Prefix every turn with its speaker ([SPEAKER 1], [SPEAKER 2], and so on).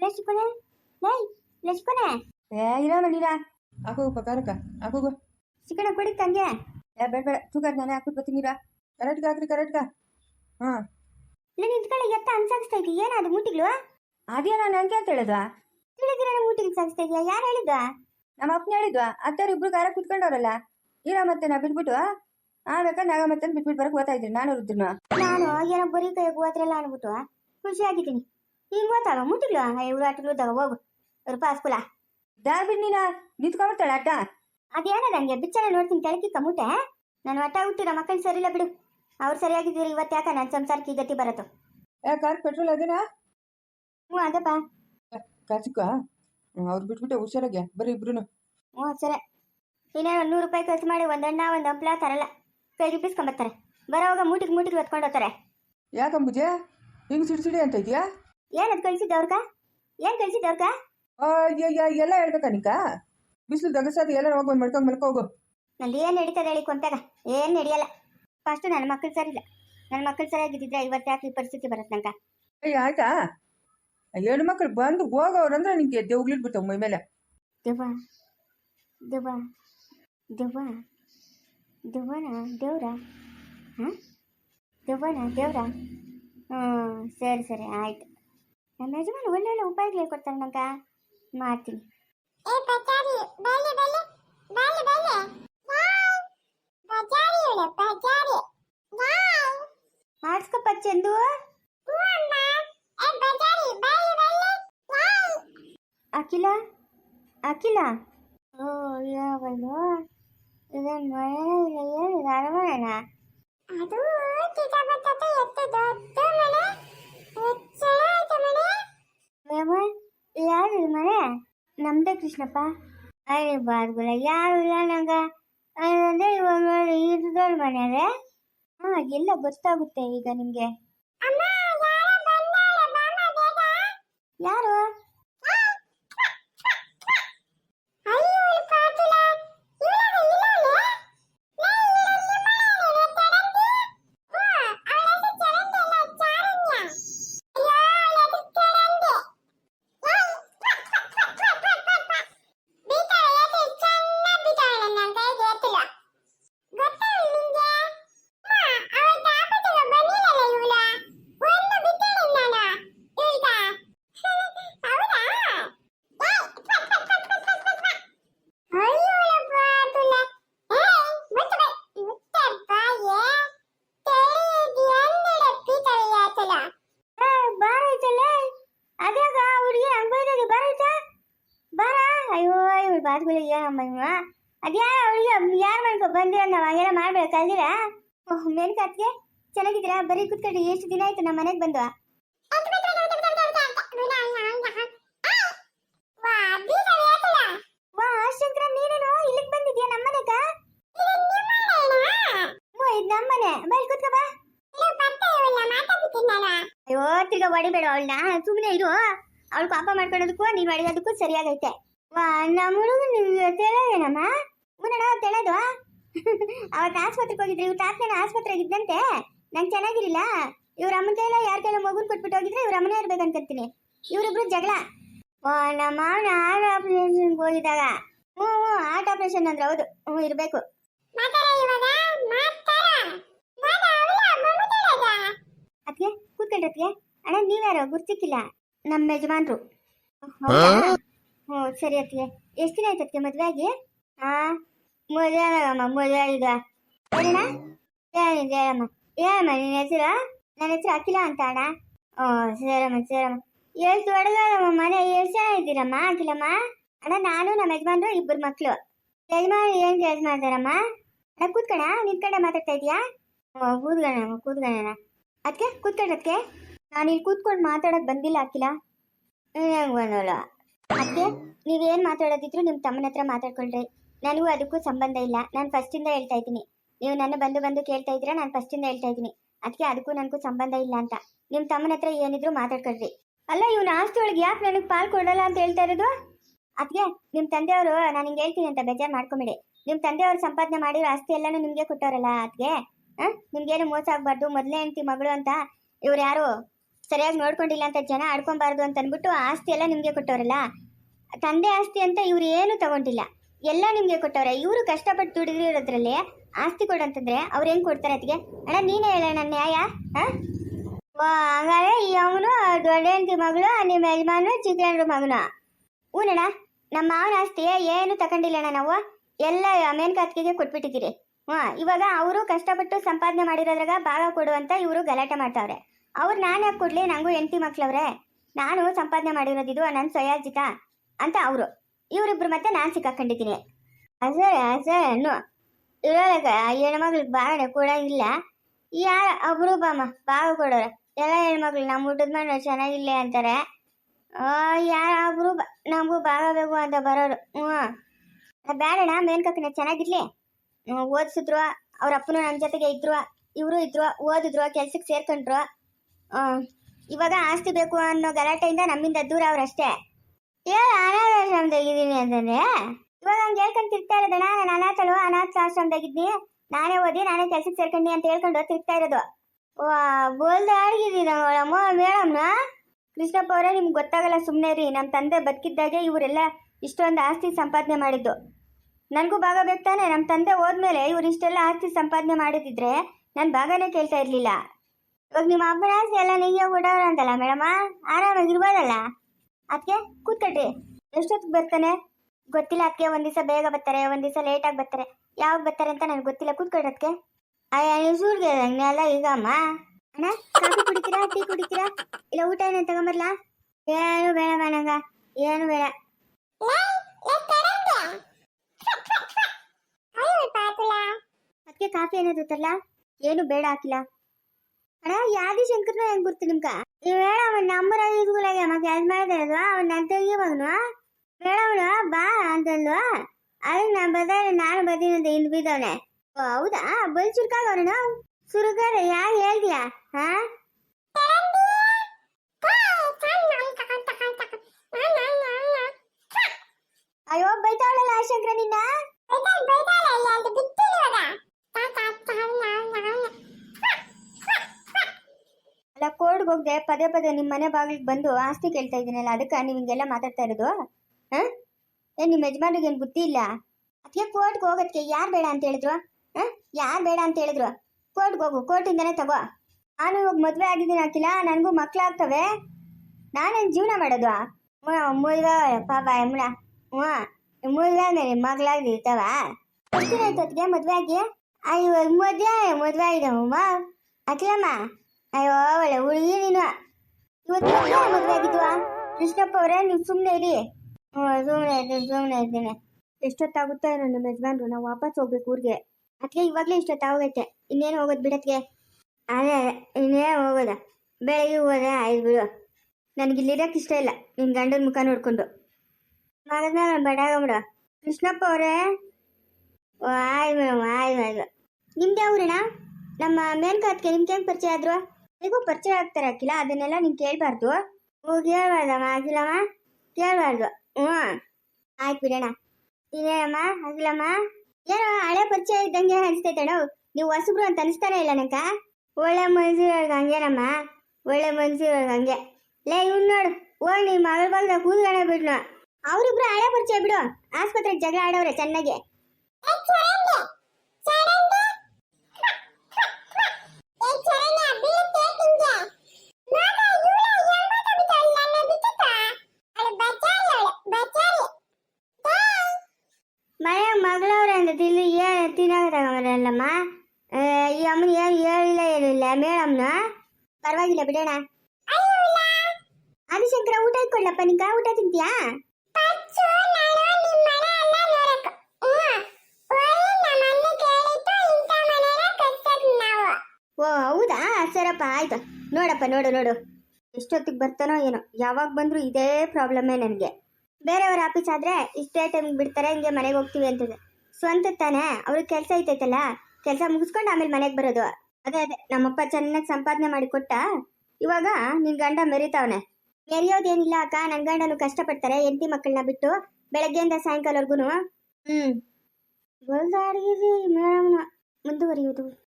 [SPEAKER 1] ಲಕ್ಷ್ಮಣ ಲೈ ಲಕ್ಷ್ಮಣ
[SPEAKER 2] ಏ ಇರಮ್ಮ ನೀನ
[SPEAKER 3] ಹಾಕೋಗಪ್ಪ ಕಾರಕ್ಕ ಹಾಕೋಗು
[SPEAKER 1] ಚಿಕಣ ಕೊಡಿ ತಂಗೆ.
[SPEAKER 2] ಏ ಬೇಡ ಬೇಡ. ತೂಕರ್ ನಾನೇ ಹಾಕ್ಬಿಟ್ಟು ಬರ್ತೀನಿ ಇರ.
[SPEAKER 3] ಕರೆಕ್ಟ್ಗೆ ಹಾಕ್ರಿ ಕರೆಕ್ಟ್ಗ ಹಾಂ.
[SPEAKER 1] ಇಲ್ಲ ನಿಂತ್ಕೊಳ್ಳಿ ಎತ್ತ ಅನ್ಸಾಗಿಸ್ತಾ ಇದ್ದಿ ಏನಾದ್ರು ಮೂಟಿಗಳು
[SPEAKER 2] ಅದೇ ನಾನು ಅಂತ ಹೇಳಿದ್ವ?
[SPEAKER 1] ತಿಳಿದಿರ ಮೂಟಿಗೆ ಸಾಗಿಸ್ತಾ ಇದೆಯಾ? ಯಾರು ಹೇಳಿದ್ವ?
[SPEAKER 2] ನಮ್ಮ ಅಪ್ಪನ ಹೇಳಿದ್ವಾ? ಅತ್ತಾರು ಇಬ್ರು ಕಾರ ಕುತ್ಕೊಂಡವ್ರಲ್ಲ. ಇರ ಮತ್ತೆ ನಾ ಬಿಟ್ಬಿಟ್ಟು ಬೇಕ ನಾಗ ಮತ್ತೆ ಬಿಟ್ಬಿಟ್ಟು ಬರಕ್ ಓದ್ತಾ ಇದ್ದೀನಿ ನಾನು ರುದ್ರನು
[SPEAKER 1] ನಾನು ಏನೋ ಬರೀ ಕೈಗೆ ಹೋದ್ರಲ್ಲ ಅನ್ಬಿಟ್ಟು. ಖುಷಿಯಾಗಿದ್ದೀನಿ ಹಿಂಗ್ ಓದ್ತಾವ ಮುಟ್ಟಿಲ್ಲ ಇವ್ರು ಆಟಗಳು ಇದ್ದಾವ ಹೋಗು ಅವ್ರ ಪಾಸ್ಕುಲ
[SPEAKER 2] ದಾರ್ ಬಿಡ್ ನೀನ ನಿಂತ್ಕೊಂಡ್ಬಿಡ್ತಾಳ ಅಟ್ಟ
[SPEAKER 1] ಅದೇನದ ಹಂಗೆ ಬಿಚ್ಚನ ನೋಡ್ತೀನಿ ಕೆಳಕಿ ಕಮುಟೆ ನಾನು ಒಟ್ಟ ಹುಟ್ಟಿರೋ ಮಕ್ಕಳು ಸರಿಯಿಲ್ಲ ಬಿಡು ಅವ್ರು ಸರಿಯಾಗಿದ್ದೀರಿ ಇವತ್ತು ಯಾಕ ನನ್ನ ಸಂಸಾರಕ್ಕೆ ಗತಿ ಬರತ್ತು
[SPEAKER 3] ಏ ಕಾರ್ ಪೆಟ್ರೋಲ್ ಅದೇನಾ
[SPEAKER 1] ಹ್ಞೂ ಅದಪ್ಪ
[SPEAKER 3] ಕಾರ್ ಸಿಕ್ಕ ಅವ್ರು ಬಿಟ್ಬಿಟ್ಟೆ ಹುಷಾರಾಗೆ ಬರೀ ಇಬ್ರು
[SPEAKER 1] ಹ್ಞೂ ಸರಿ ಇನ್ನೇನು ಒಂದು ನೂರು ರೂಪಾಯಿ ಖರ್ಚು ಮಾಡಿ ಒಂದಣ್ಣ ಒಂದು ಹಂಪ್ಲ ತರಲ್ಲ ಕೈ ರುಬ್ಬಿಸ್ಕೊಂಬರ್ತಾರೆ ಬರೋವಾಗ ಮೂಟಿಗೆ ಮೂಟಿಗೆ ಹೊತ್ಕೊಂಡು ಹೋಗ್ತಾರೆ
[SPEAKER 3] ಯಾಕಂಬುಜೆ ಹಿಂಗೆ ಸಿಡಿ ಸಿಡಿ ಅಂತ ಇದೆಯಾ
[SPEAKER 1] ಏನದು ಏನ್ ಏನು ಕಳಿಸಿದ್ದವ್ರಕ
[SPEAKER 3] ಎಲ್ಲ ಹೇಳ್ಬೇಕ ನಿಕ ಬಿಸಿಲು ದಗಸಾದ ಎಲ್ಲ ಹೋಗಿ ಒಂದು ಮಡ್ಕೊಂಡ್ ಮಲ್ಕೊ ಹೋಗು.
[SPEAKER 1] ನಂದು ಏನು ನಡೀತದೆ ಹೇಳಿ ಕೊಂತಾಗ? ಏನು ನಡೆಯಲ್ಲ. ಫಸ್ಟ್ ನನ್ನ ಮಕ್ಕಳು ಸರಿಯಿಲ್ಲ ನನ್ನ ಮಕ್ಕಳು ಸರಿಯಾಗಿದ್ದಿದ್ರೆ ಇವತ್ತು ಯಾಕೆ ಈ ಪರಿಸ್ಥಿತಿ ಬರುತ್ತೆ ನಂಗೆ.
[SPEAKER 3] ಅಯ್ಯ ಆಯ್ತಾ? ಹೆಣ್ಣು ಮಕ್ಳು ಬಂದು ಹೋಗೋರಂದ್ರೆ ನಿಂಗೆ ದೇವ್ಗ್ಲಿಟ್ಬಿಡ್ತಾವ ಮೈ ಮೇಲೆ.
[SPEAKER 1] ದೆವ್ವ ದೆವ್ವ ದೆವ್ವ ದೆವ್ವನ ದೇವ್ರ? ಹಾಂ? ದೆವ್ವನ ದೇವ್ರ? ಹ್ಞೂ ಸರಿ ಸರಿ ಆಯ್ತು. ನಮ್ಮ ಯಜಮಾನ್ ಒಳ್ಳೊಳ್ಳೆ ಉಪಾಯಗಳು ಹೇಳ್ಕೊಡ್ತಾರೆ ನಂಗೆ ಮಾಡ್ತೀನಿ
[SPEAKER 4] ಏ ಬಜಾರಿ ಬಲೆ ಬಲೆ ಬಲೆ ಬಲೆ ವಾವ್ ಬಜಾರಿ ಇವಳೆ ಬಜಾರಿ ವಾವ್
[SPEAKER 1] ಆಡ್ಸ್ಕೊಪ್ಪ ಚಂದು ಅಖಿಲ ಅಖಿಲ. ಓ ಯಾವಳು ಇದನ್ನು ಮನೆ ಇಲ್ಲ ಏನು ಅರಮನೆನ?
[SPEAKER 4] ಅದು ಎತ್ತು ದೊಡ್ಡ ಮನೆ.
[SPEAKER 1] ಮೇಮ ಯಾರು ಇದು ಮನೆ? ನಮ್ದೇ ಕೃಷ್ಣಪ್ಪ. ಅರೆ ಬಾರ್ಗುಲ. ಯಾರು ಇಲ್ಲ ನಂಗೆ. ಅಂದ್ರೆ ಇವಾಗ ನೋಡಿ ಇದು ದೊಡ್ಡ ಮನೆ ಅದೇ. ಹಾಂ ಎಲ್ಲ ಗೊತ್ತಾಗುತ್ತೆ ಈಗ ನಿಮಗೆ.
[SPEAKER 4] ಯಾರ ಬಂದಾಳೆ ಬಾಮ ಬೇಗ
[SPEAKER 1] ಯಾರು
[SPEAKER 4] ಅಯ್ಯೋ ಈ ಪಾಟುಲ ಇಲ್ಲದ ಇಲ್ಲಲೆ ಲೇ ಇಲ್ಲ ನಿಮ್ಮನೆ ತರಂಗಿ ಹೂ ಅವಳ ಚರಂಗಿ ಅಲ್ಲ ಚಾರಣ್ಯ ಅಯ್ಯೋ ಅವಳದು ಚರಂಗಿ ಬೀತಾಳೆ ಯಾಕೆ ಚೆನ್ನಾಗಿ ಬೀತಾಳೆ ನನ್ನ ಕೈಗೆ ಎತ್ತಿಲ್ಲ ಗೊತ್ತಾ ನಿಂಗೆ ಅವಳ ತಾಪತಿಗೆ ಬಂದಿಲ್ಲಲ್ಲ ಇವಳ ಒಂದು ಬಿದ್ದಾಳೆ ನಾನು ಈಗ ಹೌದಾ ಅಯ್ಯೋ ಪಾಟುಲ ಏಯ್ ಮುಟ್ಟಬೆ ಮುಟ್ಟಬ್ಬಾಯೆ ತೆಳಿದಿ ಅನ್ನಡ ಪೀತಳೆ ಯಾತಲ
[SPEAKER 1] ಬಾರೈತಲ್ಲ ಅದ್ಯಾಗ ಹುಡುಗಿ ಹಂಗ್ ಬೈದದೆ ಬಾರೈತ ಬಾರ ಅಯ್ಯೋ ಇವ್ಳು ಬಾತ್ಗಳು ಏನಮ್ಮ ಇವ ಅದ್ಯಾ ಹುಡುಗಿ ಯಾರು ಮಾಡ್ಕೊ ಬಂದಿರ ನಾವು ಹಂಗೆಲ್ಲ ಮಾಡ್ಬೇಕು ಅಲ್ದಿರಾ ಓಹ್ ಮೇಲ್ಕಾತ್ಗೆ ಚೆನ್ನಾಗಿದ್ದೀರಾ? ಬರೀ ಕೂತ್ಕೊಂಡು ಎಷ್ಟು ದಿನ ಆಯ್ತು ನಮ್ಮ ಮನೆಗೆ ಬಂದು?
[SPEAKER 4] ವಾ,
[SPEAKER 1] ಶಂಕರ, ನೀನೇನು ಇಲ್ಲಿಗೆ ಬಂದಿದ್ಯಾ ನಮ್ಮ ಮನೆಗ?
[SPEAKER 4] ಇದು
[SPEAKER 1] ನಮ್ಮ ಮನೆ. ಬೈಲ್ ಕೂತ್ಕೋ ಬಾ. ಅಯ್ಯೋ, ತಿರ್ಗಾ ಹೊಡಿಬೇಡ ಅವಳನ್ನ. ಸುಮ್ಮನೆ ಇರು. ಅವಳು ಪಾಪ ಮಾಡ್ಕೊಳ್ಳೋದಕ್ಕೂ ನೀನು ಹೊಡೆಯೋದಕ್ಕೂ ಸರಿಯಾಗೈತೆ. ವಾ ನಮ್ಮ ಹುಡುಗ ನಿಮ್ಗೆ ತೆಳವೇನಮ್ಮ ಅಂತ ಹೇಳೋದು? ಅವತ್ತು ಆಸ್ಪತ್ರೆಗೆ ಹೋಗಿದ್ರೆ. ಇವ್ರ ತಾತನ ಆಸ್ಪತ್ರೆಗೆ ಇದ್ದಂತೆ. ನಂಗೆ ಚೆನ್ನಾಗಿರಲಿಲ್ಲ. ಇವ್ರ ಅಮ್ಮನ ಕೈಲ ಯಾರ ಕೈಲ ಮಗುನ್ ಕೊಟ್ಬಿಟ್ಟು ಹೋಗಿದ್ರೆ ಇವ್ರ ಅಮ್ಮನೇ ಇರ್ಬೇಕಂತಿರ್ತೀನಿ ಇವರಿಬ್ರು ಜಗಳ. ಓ ನಮ್ಮ ಮಾವನ ಹಾರ್ಟ್ ಆಪರೇಷನ್ ಹೋಗಿದ್ದಾಗ. ಹ್ಞೂ ಹ್ಞೂ ಹಾರ್ಟ್ ಆಪರೇಷನ್ ಅಂದ್ರೆ ಹೌದು. ಹ್ಞೂ ಇರಬೇಕು. ಅತ್ಗೆ ಕೂತ್ಕೊಳ್ರಿ ಅದ್ಕೆ ಅಣ್ಣ ನೀವ್ಯಾರು? ಗುರ್ತಿಕ್ಕಿಲ್ಲ. ನಮ್ಮ ಯಜಮಾನ್ರು? ಹ್ಞೂ ಸರಿ ಅತ್ತಿಗೆ. ಎಷ್ಟು ದಿನ ಆಯ್ತು ಅದಕ್ಕೆ ಮದುವೆ ಆಗಿ? ಮದುವೆ ಈಗ ಏನಣ್ಣ? ಏನಿದೆ ಹೇಳಮ್ಮ ಏನಮ್ಮ, ನಿನ್ನ ಹೆಸರು? ನನ್ನ ಹೆಸರು ಅಖಿಲ ಅಂತ ಅಣ್ಣ ಓ ಸರಮ್ಮ ಸರಮ್ಮ ಎಷ್ಟು ದೊಡ್ಡದಮ್ಮ ಮನೆ ಎಷ್ಟು ಜನ ಇದ್ದೀರಮ್ಮ ಅಖಿಲಮ್ಮ? ಅಣ್ಣ, ನಾನು ನಮ್ಮ ಯಜಮಾನ್ರು ಇಬ್ಬರು ಮಕ್ಕಳು ಯಜಮಾನ್ ಏನು ಕೆಲಸ ಮಾಡ್ತಾರಮ್ಮ? ಅಣ್ಣ ಕೂತ್ಕಣ ನಿಂತ್ಕಂಡ ಮಾತಾಡ್ತಾ ಇದೀಯಾ ಓ ಕೂತ್ಕೊಳ್ಳೋಣ ಕೂತ್ಕೊಳ್ಳೋಣ ಅದಕ್ಕೆ ಕೂತ್ಕೊಳ್ಳೋದಕ್ಕೆ ನಾನು ಇಲ್ಲಿ ಕೂತ್ಕೊಂಡು ಮಾತಾಡೋಕೆ ಬಂದಿಲ್ಲ, ಅಖಿಲ. ಹೆಂಗೆ ಬಂದಲ್ಲ ಅದಕ್ಕೆ ನೀವೇನು ಮಾತಾಡೋದಿದ್ರು ನಿಮ್ಮ ತಮ್ಮನ ಹತ್ರ ಮಾತಾಡ್ಕೊಳ್ರಿ. ನನಗೂ ಅದಕ್ಕೂ ಸಂಬಂಧ ಇಲ್ಲ. ನಾನು ಫಸ್ಟಿಂದ ಹೇಳ್ತಾ ಇದ್ದೀನಿ. ನೀವು ನನ್ನ ಬಂದು ಬಂದು ಕೇಳ್ತಾ ಇದ್ದೀರಾ, ನಾನು ಫಸ್ಟಿಂದ ಹೇಳ್ತಾ ಇದ್ದೀನಿ. ಅದಕ್ಕೆ ಅದಕ್ಕೂ ನನಗೂ ಸಂಬಂಧ ಇಲ್ಲ ಅಂತ. ನಿಮ್ಮ ತಮ್ಮನ ಹತ್ರ ಏನಿದ್ರು ಮಾತಾಡ್ಕೊಳ್ರಿ. ಅಲ್ಲ, ಇವನ ಆಸ್ತಿ ಒಳಗೆ ಯಾಕೆ ನನಗೆ ಪಾಲ್ ಕೊಡಲ್ಲ ಅಂತ ಹೇಳ್ತಾ ಇರೋದು? ಅದಕ್ಕೆ ನಿಮ್ಮ ತಂದೆಯವರು, ನಾನು ಹಿಂಗೆ ಹೇಳ್ತೀನಿ ಅಂತ ಬೇಜಾರು ಮಾಡ್ಕೊಂಬಿಡಿ. ನಿಮ್ಮ ತಂದೆಯವರು ಸಂಪಾದನೆ ಮಾಡಿರೋ ಆಸ್ತಿ ಎಲ್ಲನೂ ನಿಮಗೆ ಕೊಟ್ಟವರಲ್ಲ ಅದಕ್ಕೆ ಹಾಂ? ನಿಮ್ಗೇನು ಮೋಸ ಆಗಬಾರ್ದು, ಮೊದಲೇ ಹೆಂಡತಿ, ಮಗಳು ಅಂತ ಇವ್ರು ಯಾರು ಸರಿಯಾಗಿ ನೋಡ್ಕೊಂಡಿಲ್ಲ ಅಂತ ಜನ ಆಡ್ಕೊಬಾರ್ದು ಅಂತ ಅಂದ್ಬಿಟ್ಟು ಆಸ್ತಿ ಎಲ್ಲ ನಿಮಗೆ ಕೊಟ್ಟವರಲ್ಲ? ತಂದೆ ಆಸ್ತಿ ಅಂತ ಇವ್ರು ಏನು ತಗೊಂಡಿಲ್ಲ. ಎಲ್ಲ ನಿಮಗೆ ಕೊಟ್ಟವ್ರೆ, ಇವರು ಕಷ್ಟಪಟ್ಟು ದುಡಿದಿರೋದ್ರಲ್ಲಿ ಆಸ್ತಿ ಕೊಡಂತಂದ್ರೆ ಅವ್ರು ಹೆಂಗ್ ಕೊಡ್ತಾರೆ ಅದಕ್ಕೆ ಅಣ್ಣ, ನೀನೇ ಹೇಳ ನನ್ನ ನ್ಯಾಯ, ಹಾ? ಹಂಗಾರೆ ಈ ಅವನು ದೊಡ್ಡ ಮಗಳು ನಿಮ್ಮ ಯಜಮಾನು ಚಿಕ್ಕಣ್ರ ಮಗನು. ಹ್ಞೂನಣ್ಣ ನಮ್ಮ ಮಾವನ ಆಸ್ತಿ ಏನು ತಗೊಂಡಿಲ್ಲಣ್ಣ ನಾವು. ಎಲ್ಲ ಮೇನ್ಕಾತ್ಕಿಗೆ ಕೊಟ್ಬಿಟ್ಟಿದ್ದೀರಿ. ಹಾ ಇವಾಗ ಅವರು ಕಷ್ಟಪಟ್ಟು ಸಂಪಾದನೆ ಮಾಡಿರೋದ್ರಾಗ ಭಾಗ ಕೊಡು ಅಂತ ಇವರು ಗಲಾಟೆ ಮಾಡ್ತಾವ್ರೆ. ಅವ್ರು ನಾನು ಯಾಕೆ ಕೊಡ್ಲಿ? ನಂಗೂ ಎಂಟಿ ಮಕ್ಳವ್ರೆ. ನಾನು ಸಂಪಾದನೆ ಮಾಡಿರೋದಿದು ನನ್ನ ಸ್ವಯಾಜಿತ ಅಂತ ಅವರು. ಇವರಿಬ್ರು ಮತ್ತೆ ನಾನು ಸಿಕ್ಕಾಕೊಂಡಿದ್ದೀನಿ. ಅಸರ ಅಸರ ಅನ್ನು ಇರೋಳಗ ಹೆಣ್ಮಕ್ಳಿಗೆ ಕೂಡ ಇಲ್ಲ. ಯಾರ ಅಬ್ರು ಬಾಮ ಬಾವ ಕೊಡೋರು. ಎಲ್ಲ ಹೆಣ್ಮಕ್ಳು ನಮ್ಮ ಊಟದ ಮನೆ ಚೆನ್ನಾಗಿಲ್ಲ ಅಂತಾರೆ. ಯಾರ ಒಬ್ರು ನಮಗೂ ಭಾಗ ಬೇಕು ಅಂತ ಬರೋರು. ಹ್ಞೂ. ಬೇಡಣ್ಣ ಮೇನ್ಕಕ್ಕನ ಚೆನ್ನಾಗಿರ್ಲಿ. ಓದಿಸಿದ್ರು, ಅವ್ರ ಅಪ್ಪನ ನನ್ನ ಜೊತೆಗೆ ಇದ್ರು, ಇವರು ಇದ್ರು, ಓದಿದ್ರು ಕೆಲ್ಸಕ್ಕೆ ಸೇರ್ಕೊಂಡ್ರು. ಇವಾಗ ಆಸ್ತಿ ಬೇಕು ಅನ್ನೋ ಗಲಾಟೆಯಿಂದ ನಮ್ಮಿಂದ ದೂರ ಅವ್ರಷ್ಟೇ. ಹೇಳ ಅನಾಥಾಶ್ರಮದಾಗಿದ್ದೀನಿ ಅಂತಂದ್ರೆ ಇವಾಗ ಹಂಗೆ ಹೇಳ್ಕೊಂಡು ತಿರ್ತಾ ಇರೋದಣ್ಣ ನಾನು ಅನಾಥಳು ಅನಾಥಾಶ್ರಮದಾಗಿದ್ನಿ ನಾನೇ ಓದಿ, ನಾನೇ ಕೆಲ್ಸಕ್ಕೆ ಸೇರ್ಕೊಂಡಿ ಅಂತ ಹೇಳ್ಕೊಂಡು ತಿರ್ತಾ ಇರೋದು. ಬೋಲ್ದ ಆಡ್ಗಿದ್ದೀನಿ ಅವಳಮ್ಮ ಮೇಡಮ್ನ? ಕೃಷ್ಣಪ್ಪ ಅವರೇ, ನಿಮ್ಗೆ ಗೊತ್ತಾಗಲ್ಲ ಸುಮ್ಮನೆ ರೀ. ನಮ್ಮ ತಂದೆ ಬದುಕಿದ್ದಾಗೆ ಇವರೆಲ್ಲ ಇಷ್ಟೊಂದು ಆಸ್ತಿ ಸಂಪಾದನೆ ಮಾಡಿದ್ದು. ನನಗೂ ಭಾಗ ಬೇಕು ತಾನೆ. ನಮ್ಮ ತಂದೆ ಹೋದ್ಮೇಲೆ ಇವ್ರು ಇಷ್ಟೆಲ್ಲ ಆಸ್ತಿ ಸಂಪಾದನೆ ಮಾಡಿದಿದ್ರೆ ನಾನು ಭಾಗನೇ ಕೇಳ್ತಾ ಇರಲಿಲ್ಲ. ಇವಾಗ ನಿಮ್ಮ ಅಪ್ಪನ ಆಸ್ತಿ ಎಲ್ಲ ನಿಂಗೆ ಕೊಡೋರು ಅಂತಲ್ಲ ಮೇಡಮ ಆರಾಮಾಗಿರ್ಬೋದಲ್ಲ ಅದಕ್ಕೆ ಕೂತ್ಕೊಳ್ರಿ. ಎಷ್ಟೊತ್ತಿಗೆ ಬರ್ತಾನೆ? ಗೊತ್ತಿಲ್ಲ ಅದಕ್ಕೆ ಒಂದು ಬೇಗ ಬರ್ತಾರೆ, ಒಂದು ಲೇಟಾಗಿ ಬರ್ತಾರೆ. ಯಾವಾಗ ಬರ್ತಾರೆ ಅಂತ ನನಗೆ ಗೊತ್ತಿಲ್ಲ. ನೀವು ಸೂರ್ಗೆ ಎಲ್ಲ ಈಗ ಅಮ್ಮ? ಅಣ್ಣ, ಕಾಫಿ ಕುಡಿತೀರಾ, ಟೀ ಕುಡಿತೀರಾ? ಇಲ್ಲ ಊಟ ಏನೇನು ತಗೊಂಬರ್ಲಾ? ಏನು ಬೇಡ ನನಗ ಏನು ಬೇಡ. ಅದಕ್ಕೆ ಕಾಫಿ ಏನಾದ್ರು ತರಲ್ಲ ಏನು ಬೇಡ ಹಾಕಿಲ್ಲ. ಅಣ್ಣ, ಯಾದಿ ಶಂಕರ್ನ ಹೆಂಗ್ ಗುರ್ತಿ ನಿಮ್ಗ? ಬೇಡ ಅವನ್ ನಂಬರ್ ಇದ್ಗುಲಾಗೆ ಮತ್ತೆ ಯಾವ್ದು ಮಾಡಿದ್ರು ಅವನ್ ನನ್ನ ತೆಗಿ ಮಗನು ಬೇಡ ಅವನು ಬಾ ಅಂತಂದು ಅದಕ್ಕೆ ನಾನು ಬರ್ತಾರೆ ನಾನು ಬರ್ತೀನಿ ಅಂತ ಹಿಂದ್ ಬಿದ್ದವನೆ ಓ ಹೌದಾ ಬಲ್ ಸುರ್ಕಾಗವ್ರನ ಸುರುಗಾರ ಯಾರು ಹೇಳ್ದ್ಯಾ ಹಾ ಅಯ್ಯೋ ಬೈತಾವಳಲ್ಲ ಶಂಕರ ನಿನ್ನ ಅಲ್ಲ, ಕೋರ್ಟ್ಗೆ ಹೋಗದೆ ಪದೇ ಪದೇ ನಿಮ್ಮ ಮನೆ ಬಾಗಿಲಿಗೆ ಬಂದು ಆಸ್ತಿ ಕೇಳ್ತಾ ಇದ್ದೀನಲ್ಲ, ಅದಕ್ಕೆ ನೀವು ಹಿಂಗೆಲ್ಲ ಮಾತಾಡ್ತಾ ಇರೋದು? ಹಾಂ? ಏ ನಿಮ್ಮ ಯಜಮಾನ್ರಿಗೆ ಏನು ಬುದ್ಧಿ ಇಲ್ಲ? ಅದಕ್ಕೆ ಕೋರ್ಟ್ಗೆ ಹೋಗೋದಕ್ಕೆ ಯಾರು ಬೇಡ ಅಂತ ಹೇಳಿದ್ರು? ಹಾಂ? ಯಾರು ಬೇಡ ಅಂತ ಹೇಳಿದ್ರು? ಕೋರ್ಟ್ಗೆ ಹೋಗು, ಕೋರ್ಟಿಂದನೇ ತಗೋ. ನಾನು ಇವಾಗ ಮದುವೆ ಆಗಿದ್ದೀನಿ ಹಾಕಿಲ್ಲ ನನಗೂ ಮಕ್ಕಳಾಗ್ತವೆ ನಾನೇನು ಜೀವನ ಮಾಡೋದು? ಪಾಪ ಎಮ್ಮಣ ಹ್ಞೂ ಮಗಳಾಗಿ ಮಗಳಾಗಿರ್ತಾವ ಎಷ್ಟು ದಿನ ಆಯ್ತು ಅದಕ್ಕೆ ಮದುವೆ ಆಗಿ? ಅಯ್ಯೋ, ಮದುವೆ ಮದುವೆ ಅಮ್ಮ. ಅಖಿಲಮ್ಮ. ಅಯ್ಯೋ ಒಳ್ಳೆ ಹುಡುಗಿ ನೀನು. ಇವತ್ತು ಮದುವೆ ಆಗಿದ್ವಾ? ಕೃಷ್ಣಪ್ಪ ಅವರೇ ನೀವು ಸುಮ್ಮನೆ ಇರಿ. ಹ್ಞೂ ಸುಮ್ಮನೆ ಇದ್ದೀನಿ ಸುಮ್ಮನೆ ಇದ್ದೀನಿ ಎಷ್ಟೊತ್ತಾಗುತ್ತಾ ಏನೋ ನಮ್ಮ ಯಜಮಾನ್ರು, ನಾವು ವಾಪಸ್ ಹೋಗ್ಬೇಕು ಊರಿಗೆ. ಅದಕ್ಕೆ ಇವಾಗಲೇ ಇಷ್ಟೊತ್ತಾಗೈತೆ ಇನ್ನೇನು ಹೋಗೋದು ಬಿಡತ್ಗೆ ಅದೇ ಇನ್ನೇ ಇನ್ನೇನು ಹೋಗೋದ? ಬೆಳಗ್ಗೆ ಹೋದೆ ಆಯ್ತು ಬಿಡು. ನನಗೆ ಇಲ್ಲಿರೋಕೆ ಇಷ್ಟ ಇಲ್ಲ ನಿನ್ನ ಗಂಡನ ಮುಖ ನೋಡ್ಕೊಂಡು. ಮಗದ ಬಡಾಗಬಿಡ ಕೃಷ್ಣಪ್ಪ ಅವರೇ. ಆಯ್ ಮೇಡಮ್ ಆಯ್ ಆಯ್ತು ನಿಮ್ದು ಯಾವ್ರಣ ನಮ್ಮ ಮೇಲ್ಕಾತ್ಗೆ ನಿಮ್ಗೆ ಹೆಂಗೆ ಪರಿಚಯ ಆದ್ರು? ಹೇಗೂ ಪರಿಚಯ ಆಗ್ತಾರೆ ಅಕ್ಕಿಲ ಅದನ್ನೆಲ್ಲ ನೀನು ಕೇಳಬಾರ್ದು. ಹೋಗಿ ಕೇಳಬಾರ್ದಮ್ಮ ಅಖಿಲಮ್ಮ, ಕೇಳಬಾರ್ದು. ಹ್ಞೂ ಆಯ್ತು ಬಿಡೋಣ. ಇದೇನಮ್ಮ, ಅಖಿಲಮ್ಮ? ಏನೋ ಹಳೆ ಪರಿಚಯ ಇದ್ದಂಗೆ ಅನಿಸ್ತೈತಣ್ಣ ನೀವು ಹೊಸಬ್ರು ಅಂತ ಅನಿಸ್ತಾನೆ ಇಲ್ಲ ನಂಕ ಒಳ್ಳೆ ಮನ್ಸಿರೋರ್ಗೆ ಹಂಗೇನಮ್ಮ ಒಳ್ಳೆ ಮನ್ಸಿರೋರ್ಗೆ ಹಂಗೆ. ಲೇ, ಇವ್ನು ನೋಡು. ಓ ನಿಮ್ಮ ಮಗಳ ಬಂದ ಕೂತ್ಕೊಂಡ ಬಿಡ್ನು. ಅವರಿಬ್ರು ಹಳೆ ಪರಿಚಯ ಬಿಡು. ಆಸ್ಪತ್ರೆಗೆ ಜಗಳ ಆಡವ್ರೆ ಚೆನ್ನಾಗಿ ಮನೆ ಮಗಳವ್ರೆ ಅಂತ ತಿಳಿ ಏನು ತಿನ್ನೋದಾಗಲ್ಲಮ್ಮ ಈ ಅಮ್ಮನ ಏನು ಹೇಳಿಲ್ಲ ಏನಿಲ್ಲ, ಮೇಡಮ್ನ? ಪರವಾಗಿಲ್ಲ, ಬಿಡೋಣ. ಆದಿಶಂಕರ, ಊಟ ಇಟ್ಕೊಳ್ಳಪ್ಪ ನಿಂಗ ಊಟ ತಿಂತೀಯಾ? ಓ, ಹೌದಾ? ಸರಪ್ಪ, ಆಯ್ತು. ನೋಡಪ್ಪ, ನೋಡು ನೋಡು. ಎಷ್ಟೊತ್ತಿಗೆ ಬರ್ತಾನೋ ಏನೋ. ಯಾವಾಗ ಬಂದ್ರು ಇದೇ ಪ್ರಾಬ್ಲಮ್ಮೇ ನನಗೆ. ಬೇರೆಯವ್ರ ಆಫೀಸ್ ಆದ್ರೆ ಇಷ್ಟೇ ಟೈಮ್ ಬಿಡ್ತಾರೆ, ಹಿಂಗೆ ಮನೆಗೆ ಹೋಗ್ತೀವಿ ಅಂತದೆ. ಸ್ವಂತ ತಾನೆ ಅವ್ರಿಗೆ ಕೆಲಸ ಐತೈತಲ್ಲ? ಕೆಲಸ ಮುಗಿಸ್ಕೊಂಡು ಆಮೇಲೆ ಮನೆಗೆ ಬರೋದು. ಅದೇ ಅದೇ. ನಮ್ಮಪ್ಪ ಚೆನ್ನಾಗಿ ಸಂಪಾದನೆ ಮಾಡಿ ಕೊಟ್ಟ. ಇವಾಗ ನಿನ್ ಗಂಡ ಮೆರಿತಾವನೆ. ಮೆರೆಯೋದೇನಿಲ್ಲ ಅಕ್ಕ. ನನ್ನ ಗಂಡನು ಕಷ್ಟಪಡ್ತಾರೆ. ಎಂಟಿ ಮಕ್ಕಳನ್ನ ಬಿಟ್ಟು ಬೆಳಗ್ಗೆಯಿಂದ ಸಾಯಂಕಾಲವರೆಗೂ ಹ್ಮ್. ಮುಂದುವರಿಯುವುದು.